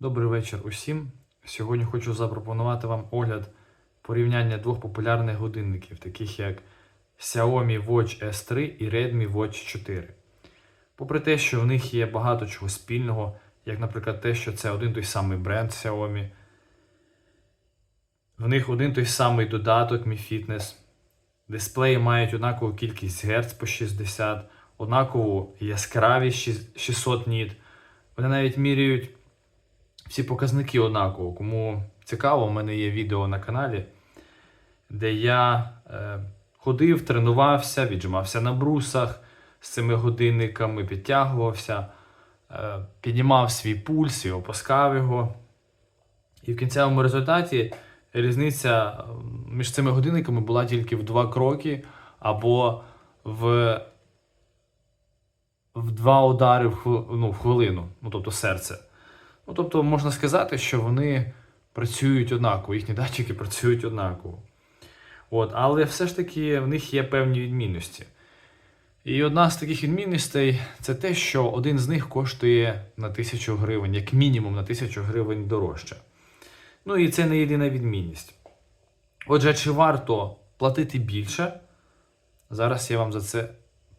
Добрий вечір усім. Сьогодні хочу запропонувати вам огляд порівняння двох популярних годинників, таких як Xiaomi Watch S3 і Redmi Watch 4. Попри те, що в них є багато чого спільного, як, наприклад, те, що це один той самий бренд Xiaomi, в них один той самий додаток Mi Fitness, дисплеї мають однакову кількість Гц по 60, однакову яскравість 600 ніт. Вони навіть міряють всі показники однаково. Кому цікаво, у мене є відео на каналі, де я е, ходив, тренувався, віджимався на брусах з цими годинниками, підтягувався, е, піднімав свій пульс і опускав його. І в кінцевому результаті різниця е, між цими годинниками була тільки в два кроки або в, в два удари в, ну, в хвилину, ну тобто серце. Ну, тобто можна сказати, що вони працюють однаково, їхні датчики працюють однаково. От, але все ж таки в них є певні відмінності. І одна з таких відмінностей це те, що один з них коштує на тисячу гривень, як мінімум на тисячу гривень дорожче. Ну і це не єдина відмінність. Отже, чи варто платити більше? Зараз я вам за це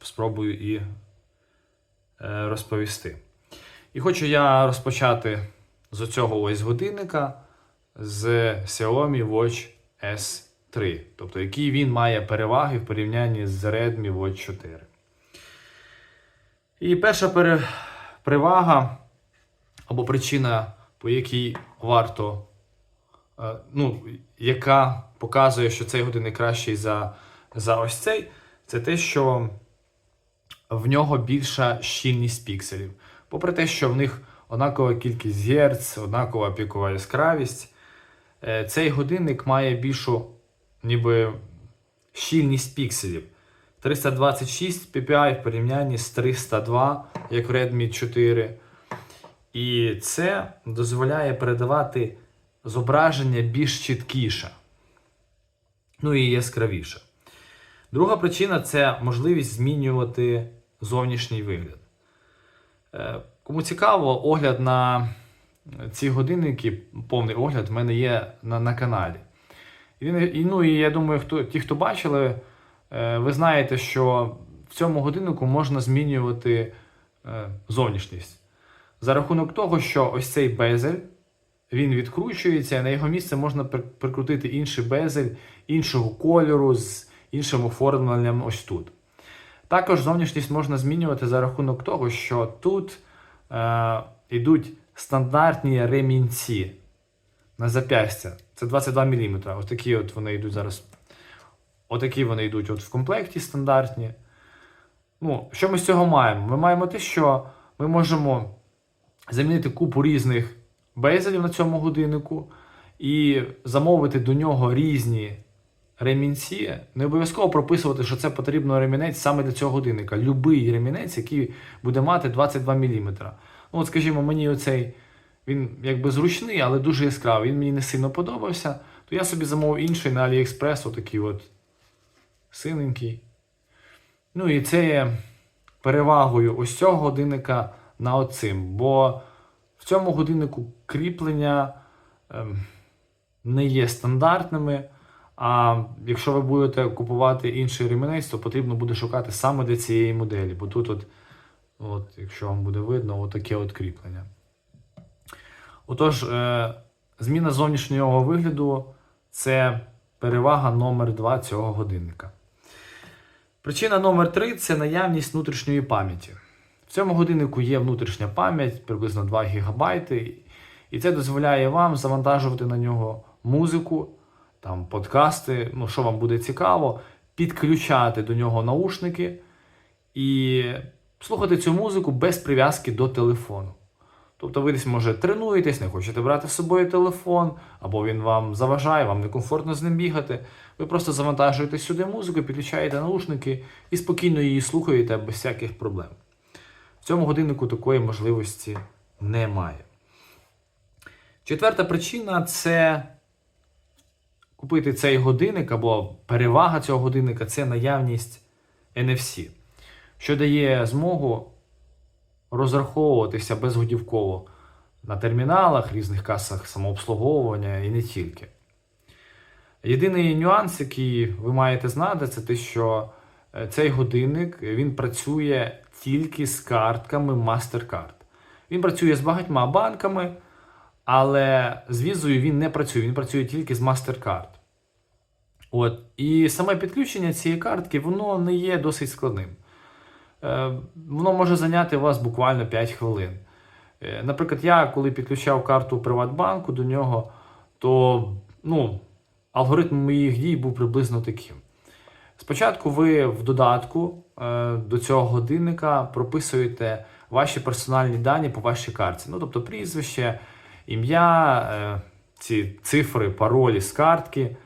спробую і е, розповісти. І хочу я розпочати з цього ось годинника з Xiaomi Watch S3, тобто які він має переваги в порівнянні з Redmi Watch 4. І перша пере... перевага або причина, по якій варто, е, ну, яка показує, що цей годинник кращий за, за ось цей, це те, що в нього більша щільність пікселів. Попри те, що в них однакова кількість герц, однакова пікова яскравість, е, цей годинник має більшу ніби щільність пікселів. 326 ppi в порівнянні з 302, як в Redmi 4. І це дозволяє передавати зображення більш чіткіше, ну і яскравіше. Друга причина це можливість змінювати зовнішній вигляд. Е, Кому цікаво, огляд на ці годинники, повний огляд в мене є на, на каналі. І, ну, і я думаю, хто, ті, хто бачили, е, ви знаєте, що в цьому годиннику можна змінювати е, зовнішність. За рахунок того, що ось цей безель він відкручується, на його місце можна прикрутити інший безель іншого кольору з іншим оформленням ось тут. Також зовнішність можна змінювати за рахунок того, що тут е, йдуть стандартні ремінці на зап'ястя. Це 22 мм. Ось такі от вони йдуть зараз. Отакі вони йдуть от в комплекті стандартні. Ну, що ми з цього маємо? Ми маємо те, що ми можемо замінити купу різних безелів на цьому годиннику і замовити до нього різні ремінці. Не обов'язково прописувати, що це потрібно ремінець саме для цього годинника. Любий ремінець, який буде мати 22 мм. Ну, от, скажімо, мені оцей він якби зручний, але дуже яскравий. Він мені не сильно подобався. То я собі замовив інший на AliExpress, отакий от синенький. Ну і це є перевагою ось цього годинника на оцим. Бо в цьому годиннику кріплення ем, не є стандартними. А якщо ви будете купувати інший ремінець, то потрібно буде шукати саме для цієї моделі. Бо тут, от, от, якщо вам буде видно, отаке от кріплення. Отож, е, зміна зовнішнього вигляду це перевага номер 2 цього годинника. Причина номер 3 це наявність внутрішньої пам'яті. В цьому годиннику є внутрішня пам'ять приблизно 2 ГБ, і це дозволяє вам завантажувати на нього музику, там, подкасти, ну, що вам буде цікаво, підключати до нього наушники і слухати цю музику без прив'язки до телефону. Тобто ви десь, може, тренуєтесь, не хочете брати з собою телефон, або він вам заважає, вам некомфортно з ним бігати. Ви просто завантажуєте сюди музику, підключаєте наушники і спокійно її слухаєте без всяких проблем. В цьому годиннику такої можливості немає. Четверта причина це купити цей годинник або перевага цього годинника це наявність NFC, що дає змогу розраховуватися безготівково на терміналах, різних касах самообслуговування і не тільки. Єдиний нюанс, який ви маєте знати, це те, що е, цей годинник він працює тільки з картками MasterCard. Він працює з багатьма банками, але з візою він не працює, він працює тільки з MasterCard. От. І саме підключення цієї картки воно не є досить складним. Е, Воно може зайняти у вас буквально 5 хвилин. Е, Наприклад, я коли підключав карту Приватбанку до нього, то ну, алгоритм моїх дій був приблизно таким. Спочатку ви в додатку е, до цього годинника прописуєте ваші персональні дані по вашій карті. Ну, тобто прізвище, ім'я, ці цифри, паролі з картки.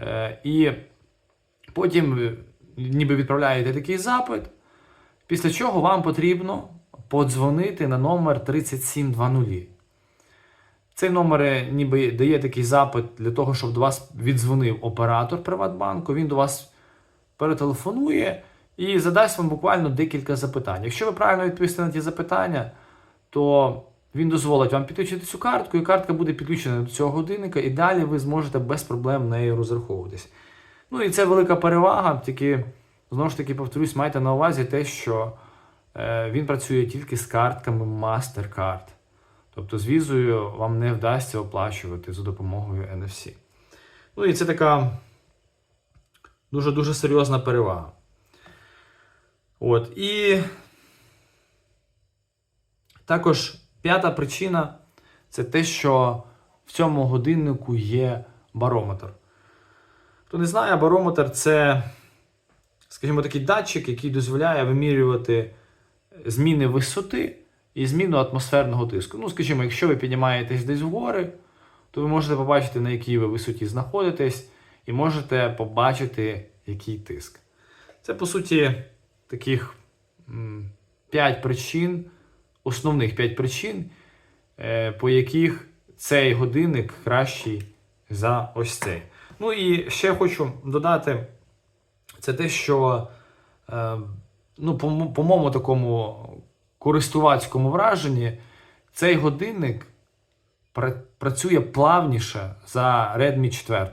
Е, і потім е, ніби відправляєте такий запит, після чого вам потрібно подзвонити на номер 3720. Цей номер е, ніби дає такий запит для того, щоб до вас віддзвонив оператор Приватбанку. Він до вас перетелефонує і задасть вам буквально декілька запитань. Якщо ви правильно відповісте на ті запитання, то він дозволить вам підключити цю картку, і картка буде підключена до цього годинника, і далі ви зможете без проблем нею розраховуватись. Ну і це велика перевага, тільки, знову ж таки, повторюсь, майте на увазі те, що е, він працює тільки з картками MasterCard. Тобто з візою вам не вдасться оплачувати за допомогою NFC. Ну і це така дуже-дуже серйозна перевага. От. І також п'ята причина це те, що в цьому годиннику є барометр. Хто не знає, барометр це, скажімо, такий датчик, який дозволяє вимірювати зміни висоти і зміну атмосферного тиску. Ну, скажімо, якщо ви піднімаєтесь десь вгори, то ви можете побачити, на якій ви висоті знаходитесь, і можете побачити, який тиск. Це, по суті, таких 5 причин, основних 5 причин, е, по яких цей годинник кращий за ось цей. Ну і ще хочу додати, це те, що е, ну, по моєму такому користувацькому враженні, цей годинник працює плавніше за Redmi 4.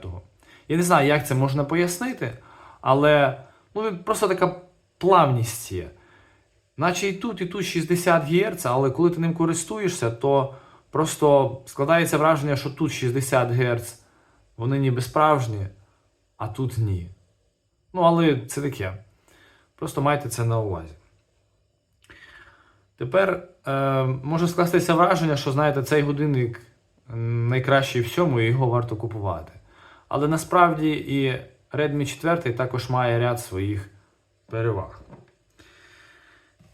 Я не знаю, як це можна пояснити, але ну, просто така плавність є. Наче і тут, і тут 60 Гц, але коли ти ним користуєшся, то просто складається враження, що тут 60 Гц, вони ніби справжні, а тут ні. Ну, але це таке. Просто майте це на увазі. Тепер е, може скластися враження, що знаєте, цей годинник найкращий в цьому і його варто купувати. Але насправді і Redmi 4 також має ряд своїх переваг.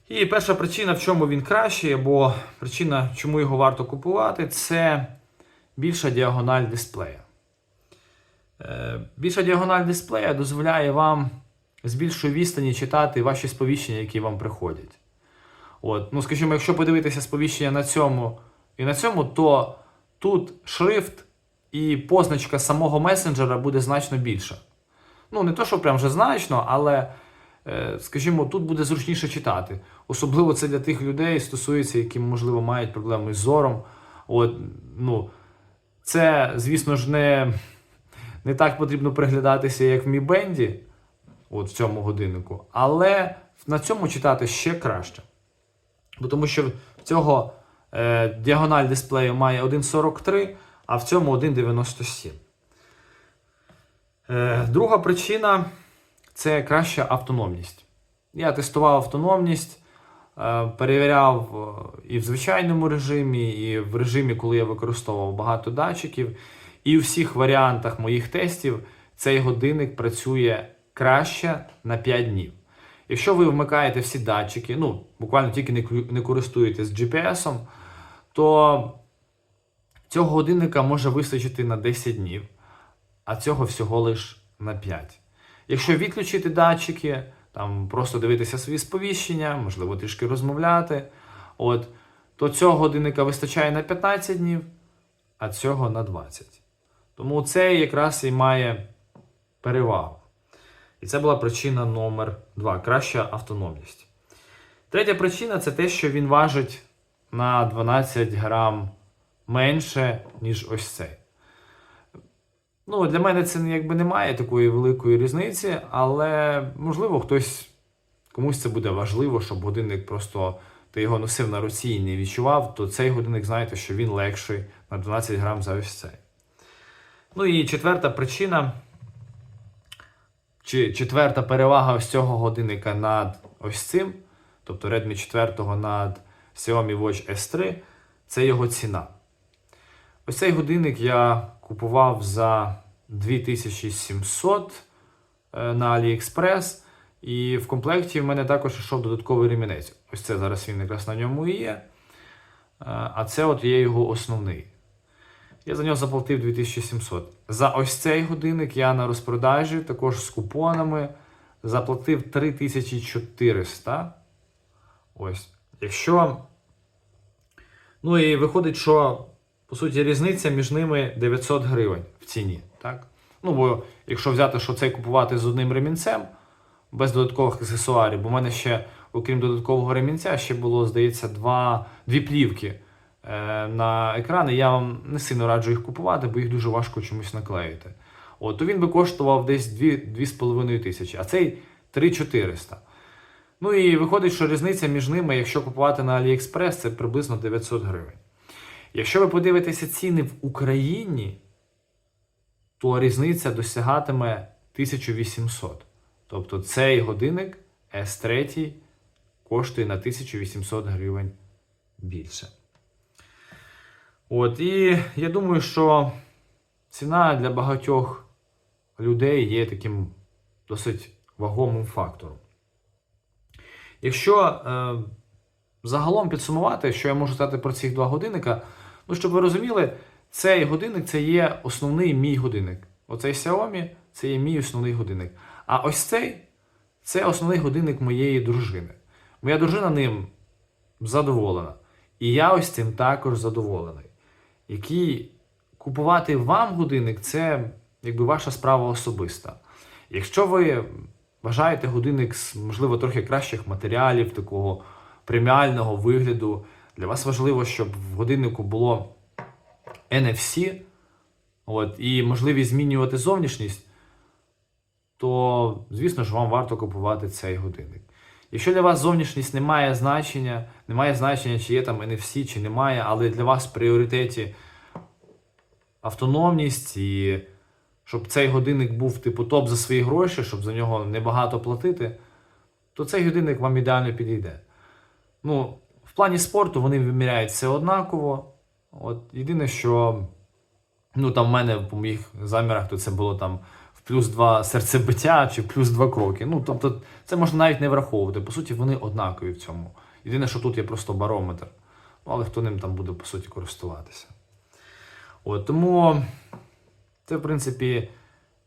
І перша причина, в чому він кращий, або причина, чому його варто купувати, це більша діагональ дисплея. Е, Більша діагональ дисплея дозволяє вам з більшої відстані читати ваші сповіщення, які вам приходять. От, ну, скажімо, якщо подивитися сповіщення на цьому і на цьому, то тут шрифт і позначка самого месенджера буде значно більша. Ну, не то, що прям вже значно, але, скажімо, тут буде зручніше читати. Особливо це для тих людей стосується, які, можливо, мають проблеми з зором. От, ну, це, звісно ж, не, не так потрібно приглядатися, як в Band, от в цьому годиннику, але на цьому читати ще краще. Бо тому що в цього е, діагональ дисплею має 1,43, а в цьому 1,97. Е, друга причина це краща автономність. Я тестував автономність, е, перевіряв е, і в звичайному режимі, і в режимі, коли я використовував багато датчиків. І у всіх варіантах моїх тестів цей годинник працює краще на 5 днів. Якщо ви вмикаєте всі датчики, ну, буквально тільки не, користуєтесь GPS, то цього годинника може вистачити на 10 днів, а цього всього лиш на 5. Якщо відключити датчики, там просто дивитися свої сповіщення, можливо, трішки розмовляти, от, то цього годинника вистачає на 15 днів, а цього на 20. Тому це якраз і має перевагу. І це була причина номер 2 краща автономність. Третя причина це те, що він важить на 12 грам менше, ніж ось цей. Ну, для мене це якби немає такої великої різниці, але можливо хтось комусь це буде важливо, щоб годинник просто ти його носив на руці і не відчував, то цей годинник, знаєте, що він легший на 12 грам за ось цей. Ну і четверта причина, чи четверта перевага ось цього годинника над ось цим, тобто Redmi 4 над Xiaomi Watch S3, це його ціна. Ось цей годинник я купував за 2700 е, на AliExpress. І в комплекті в мене також йшов додатковий ремінець. Ось це зараз він якраз на ньому і є. Е, А це от є його основний. Я за нього заплатив 2700. За ось цей годинник я на розпродажі, також з купонами, заплатив 3400. Ось. Якщо. Ну і виходить, що по суті різниця між ними 900 гривень в ціні. Так? Ну, бо якщо взяти, що цей купувати з одним ремінцем, без додаткових аксесуарів, бо в мене ще, окрім додаткового ремінця, ще було, здається, два, дві плівки е, на екрани. Я вам не сильно раджу їх купувати, бо їх дуже важко чомусь наклеїти. От, то він би коштував десь 2,5 тисячі, а цей 3,400. Ну і виходить, що різниця між ними, якщо купувати на AliExpress, це приблизно 900 гривень. Якщо ви подивитеся ціни в Україні, то різниця досягатиме 1800. Тобто цей годинник S3 коштує на 1800 гривень більше. От, і я думаю, що ціна для багатьох людей є таким досить вагомим фактором. Якщо е, загалом підсумувати, що я можу сказати про ці два годинника, ну щоб ви розуміли, цей годинник це є основний мій годинник. Оцей Xiaomi це є мій основний годинник. А ось цей це основний годинник моєї дружини. Моя дружина ним задоволена. І я ось цим також задоволений. Який купувати вам годинник це якби ваша справа особиста. Якщо ви бажаєте годинник з, можливо, трохи кращих матеріалів, такого преміального вигляду, для вас важливо, щоб в годиннику було NFC, от, і можливість змінювати зовнішність, то, звісно ж, вам варто купувати цей годинник. Якщо для вас зовнішність не має значення, немає значення, чи є там NFC, чи немає, але для вас в пріоритеті автономність і щоб цей годинник був типу топ за свої гроші, щоб за нього небагато платити, то цей годинник вам ідеально підійде. Ну, в плані спорту вони виміряють все однаково. От єдине, що ну, там в мене по моїх замірах, то це було там в плюс 2 серцебиття чи плюс 2 кроки. Ну, тобто, це можна навіть не враховувати. По суті, вони однакові в цьому. Єдине, що тут є просто барометр. Ну, але хто ним там буде, по суті, користуватися. От, тому це, в принципі,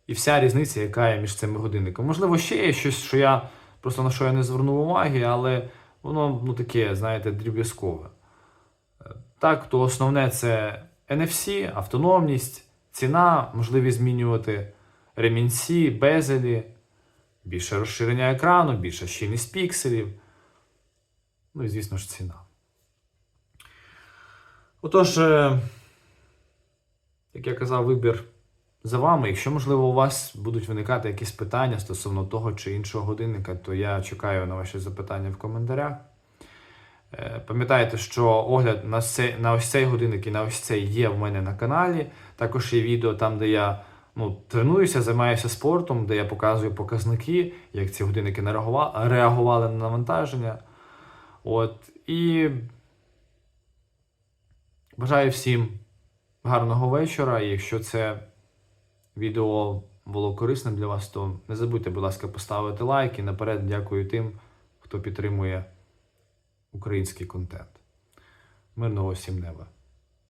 і вся різниця, яка є між цими годинниками. Можливо, ще є щось, що я просто на що я не звернув уваги, але воно ну, таке, знаєте, дріб'язкове. Так, то основне це NFC, автономність, ціна, можливість змінювати ремінці, безелі, більше розширення екрану, більша щільність пікселів. Ну і, звісно ж, ціна. Отож, е, як я казав, вибір за вами. Якщо, можливо, у вас будуть виникати якісь питання стосовно того чи іншого годинника, то я чекаю на ваші запитання в коментарях. Е, Пам'ятайте, що огляд на, цей, на ось цей годинник і на ось цей є в мене на каналі. Також є відео там, де я ну, тренуюся, займаюся спортом, де я показую показники, як ці годинники реагували на навантаження. От, і бажаю всім гарного вечора. І якщо це відео було корисним для вас, то не забудьте, будь ласка, поставити лайк і наперед дякую тим, хто підтримує український контент. Мирного всім неба!